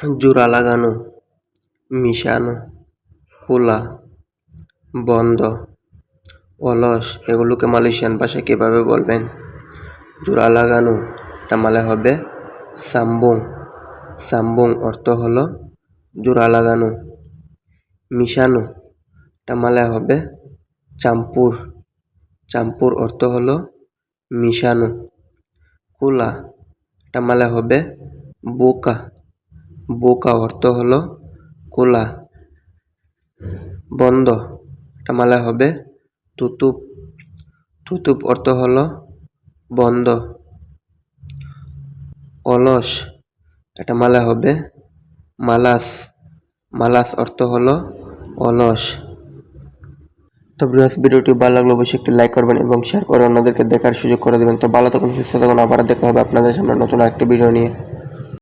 জোড়া লাগানো, মিশানো, খোলা, বন্ধ, অলস, এগুলোকে মালয়েশিয়ান ভাষায় কীভাবে বলবেন? জোড়া লাগানো, এটা মানে হবে সাম্বুং। সাম্বং অর্থ হলো জোড়া লাগানো। মিশানো, এটা মানে হবে চাম্পুর। চাম্পুর অর্থ হলো মিশানো। খোলা, এটা মানে হবে বোকা। বোকা অর্থ হলো কোলা। বন্ধ। এটা মানে হবে তুতুপ। তুতুপ অর্থ হলো বন্ধ। অলস। এটা মানে হবে মালাস। মালাস অর্থ হলো অলস। তো বৃহস্প ভিডিওটি ভালো লাগলে অবশ্যই একটি লাইক করবেন এবং শেয়ার করে অন্যদেরকে দেখার সুযোগ করে দেবেন। তো ভালো থাকুন, সুস্থ থাকুন। আবার দেখা হবে আপনাদের সামনে নতুন আরেকটি ভিডিও নিয়ে।